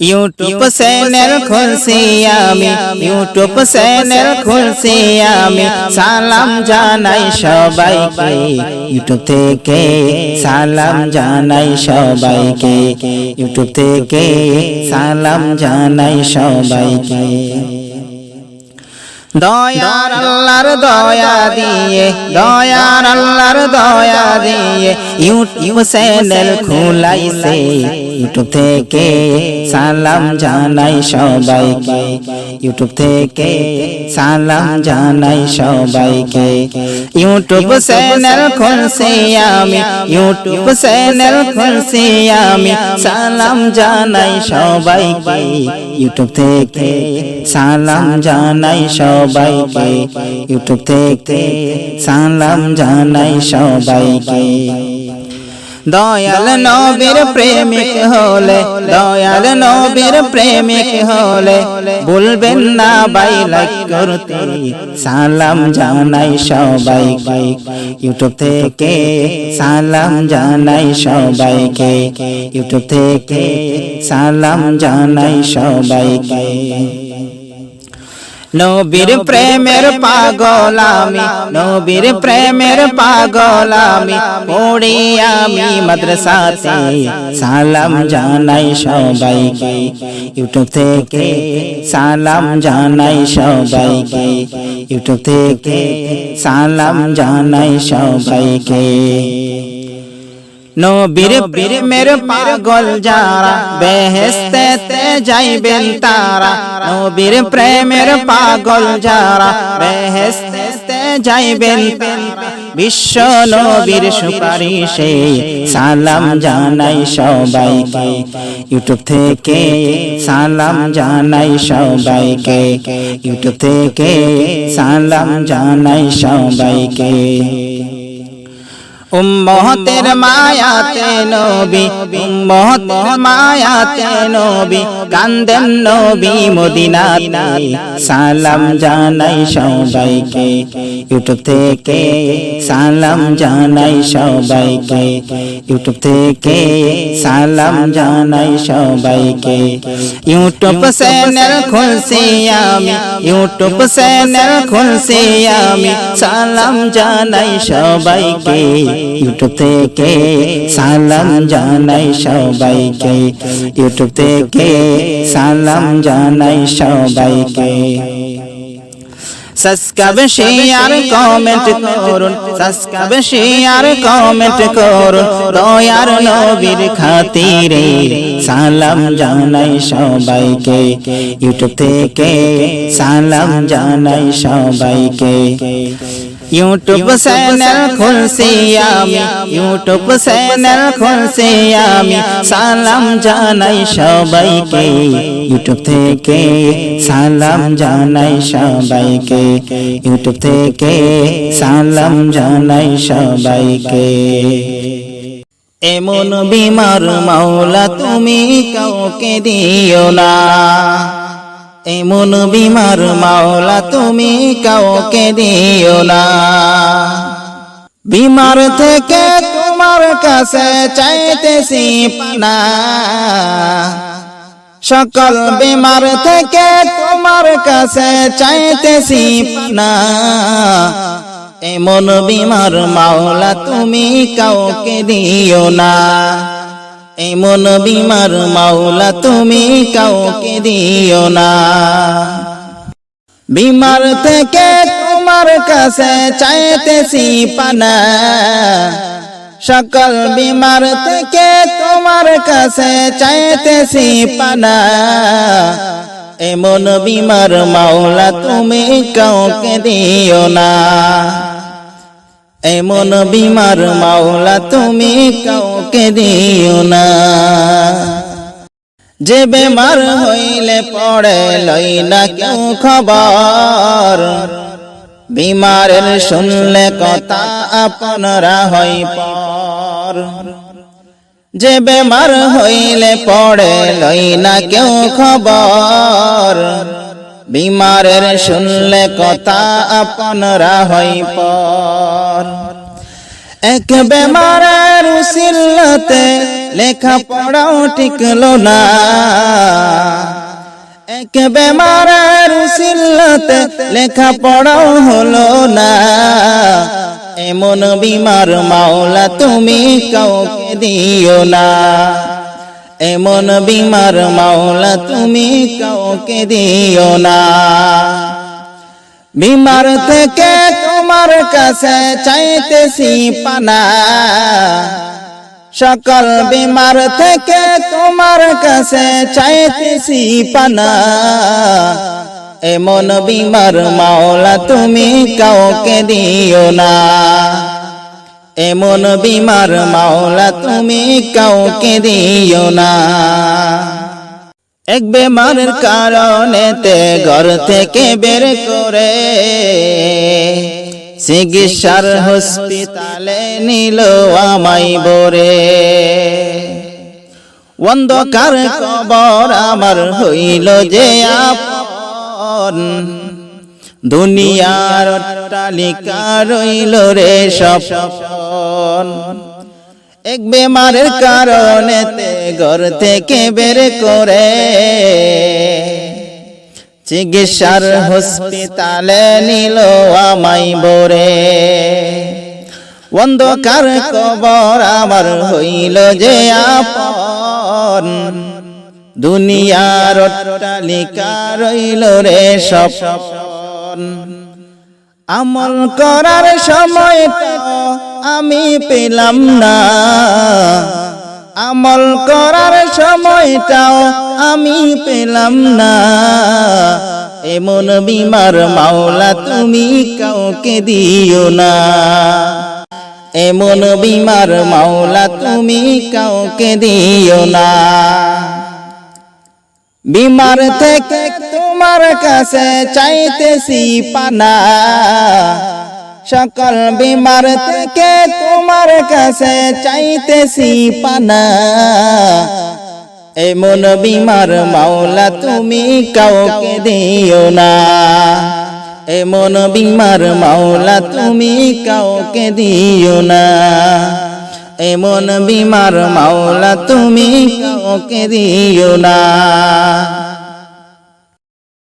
YouTube channel খুলছি আমি। YouTube channel খুলছি আমি। সালাম জানাই সবাইকে। ইউটিউব থেকে সালাম জানাই সবাইকে। ইউটিউব থেকে সালাম জানাই সবাইকে। দয়ার আল্লাহর দয়া দিয়ে, দয়ার আল্লাহর দয়া দিয়ে ইউটিউব চ্যানেল খুলাইছে ইউটিউব থেকে সালাম জানাই সবাইকে। ইউটিউব থেকে সালাম জানাই সবাইকে। ইউটিউব চ্যানেল খুলছি আমি ইউটিউব চ্যানেল খুলছি আমি, সালাম জানাই সবাইকে। ইউটিউব থেকে সালাম জানাই সবাইকে ইউটিউব থেকে সালাম জানাই সবাইকে। দয়াল নবীর প্রেমিক হলে, দয়াল নবীর প্রেমিক হলে, বলবেন না বাই লাইক করতে সালাম জানাই সবাইকে। ইউটিউব থেকে সালাম জানাই সবাইকে। ইউটিউব থেকে সালাম জানাই সবাইকে। নবীর প্রেমের পাগল আমি নবীর প্রেমের পাগল আমি পড়ি আমি মাদ্রাসাতে সালাম জানাই সবাইকে ইউটিউব থেকে সালাম জানাই সবাইকে ইউটিউব থেকে সালাম জানাই সবাইকে। নবীর প্রেমের পাগল যারা বেহেস্তেতে যাইবেন তারা। নবীর প্রেমের পাগল যারা বেহেস্তেতে যাইবেন বিশ্ব নবীর সুপারিশে সালাম জানাই সবাইকে। ইউটিউব থেকে সালাম জানাই সবাইকে। ইউটিউব থেকে সালাম জানাই সবাইকে। উম্মতের মায়াতে নবী, উম্মতের মায়াতে নবী, কান্দেন নবী মদিনাতে। সালাম জানাই সবাইকে, ইউটিউব থেকে সালাম জানাই সবাইকে, ইউটিউব থেকে সালাম জানাই সবাইকে। ইউটিউব চ্যানেল খুলছি আমি, ইউটিউব চ্যানেল খুলছি আমি, সালাম জানাই সবাইকে। ইউটিউব থেকে সালাম জানাই সবাইকে। ইউটিউব থেকে সালাম জানাই সবাইকে। সাবস্ক্রাইব শেয়ার কমেন্ট করুন। সাবস্ক্রাইব শেয়ার কমেন্ট করুন। দয়ার নবীর খাতিরে সালাম জানাই সবাইকে। ইউটিউব থেকে সালাম জানাই সবাইকে। ইউটিউব চ্যানেল খুলছি আমি ইউটিউব চ্যানেল খুলছি আমি। সালাম জানাই সবাইকে ইউটিউব থেকে সালাম জানাই সবাইকে ইউটিউব থেকে সালাম জানাই সবাইকে। এমন বিমার মাওলা তুমি কাউকে দিও না। এমন বিমার মাওলা তুমি কাউকে দিও না। বিমার থেকে তোমার কাছে চাইতেছি পানা। সকল বিমার থেকে তোমার কাছে চাইতেছি পানা। এমন বিমার মাওলা তুমি কাউকে দিও না। এমন বিমার মাওলা তুমি কাউকে দিও না। বিমার থেকে তোমার কাছে চাইতেছি পানা। সকল বিমার থেকে তোমার কাছে চাইতেছি পানা। এমন বিমার মাওলা তুমি কাউকে দিও না। এমন বিমার মাওলা তুমি কাউকে দিও না। যে বেমার হইলে পড়ে লই না কেউ খবর। বিমারের শুনলে কথা আপনারা হই পর। যে বেমার হইলে পড়ে লই না কেউ খবর। বিমারের শুনলে কথা আপনারা হই পর। এক বেমারের উসিলতে লেখা পড়াও টিকলো না। এক বেমারের উসিল্লাতে লেখা পড়াও হলো না। এমন বিমার মাওলা তুমি কাউকে দিও না। এমন বিমার মাওলা তুমি কাউকে দিও না। বিমার থেকে তোমার কাছে চাইতেছি পানা। সকল বিমার থেকে তোমার কাছে চাইতেছি পানা। এমন বিমার মাওলা তুমি কাউকে দিও না। এমন বিমার মাওলা তুমি কাউকে দিও না। এক বেমারের কারণেতে ঘর থেকে বের করে চিকিৎসার হসপিটালে নিল আমাই বরে অন্ধকার কবর আমার হইল যে আপন। দুনিয়ার অট্টালিকা রইল রে সপন এক বেমারের কারণেতে ঘর থেকে বের করে। চিকিৎসার হসপিটালে নিল আমাই বরে অন্ধকার কবর আমার হইল যে আপন। দুনিয়ার অট্টালিকা রইল রে সপন আমল করার সময়টা আমি পেলাম না। আমল করার সময়টাও আমি পেলাম না। এমন বিমার মাওলা তুমি কাউকে দিও না। এমন বিমার মাওলা তুমি কাউকে দিও না। বিমার থেকে তোমার কাছে চাইতেছি পানা। সকল বিমার থেকে তোমার কাছে চাইতেছি পানা। এমন বিমার মাওলা, তুমি কাউকে দিও না। এমন বিমার মাওলা, তুমি কাউকে দিও না। এমন বিমার মাওলা, তুমি কাউকে দিও না।